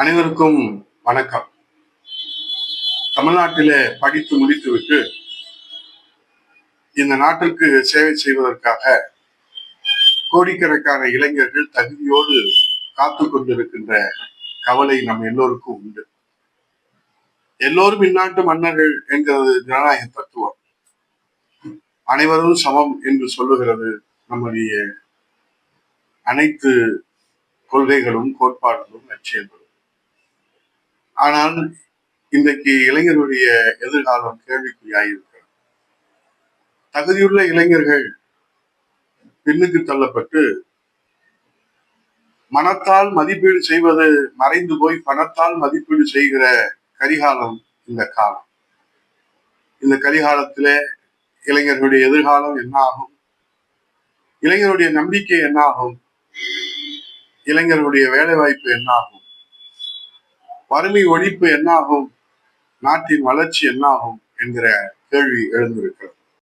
அனைவருக்கும் வணக்கம். தமிழ்நாட்டிலே படித்து முடித்துவிட்டு இந்த நாட்டிற்கு சேவை செய்வதற்காக கோடிக்கணக்கான இளைஞர்கள் தகுதியோடு காத்து கொண்டிருக்கின்ற கவலை நம் எல்லோருக்கும் உண்டு. எல்லோரும் இந்நாட்டு மன்னர்கள் என்கிறது ஜனநாயக தத்துவம். அனைவரும் சமம் என்று சொல்லுகிறது நம்முடைய அனைத்து கொள்கைகளும் கோட்பாடுகளும் லட்சியங்களும். ஆனால் இன்றைக்கு இளைஞருடைய எதிர்காலம் கேள்விக்குறியாயிருக்கிறது. தகுதியுள்ள இளைஞர்கள் பின்னுக்கு தள்ளப்பட்டு மனத்தால் மதிப்பீடு செய்வது மறைந்து போய் பணத்தால் மதிப்பீடு செய்கிற கரிகாலம் இந்த காலம். இந்த கரிகாலத்திலே இளைஞர்களுடைய எதிர்காலம் என்ன ஆகும் இளைஞருடைய நம்பிக்கை என்ன ஆகும் இளைஞர்களுடைய வேலை வாய்ப்பு என்ன ஆகும் வறுமை ஒழிப்பு என்ன ஆகும் நாட்டின் வளர்ச்சி என்னாகும்? என்கிற கேள்வி எழுந்திருக்கிறது.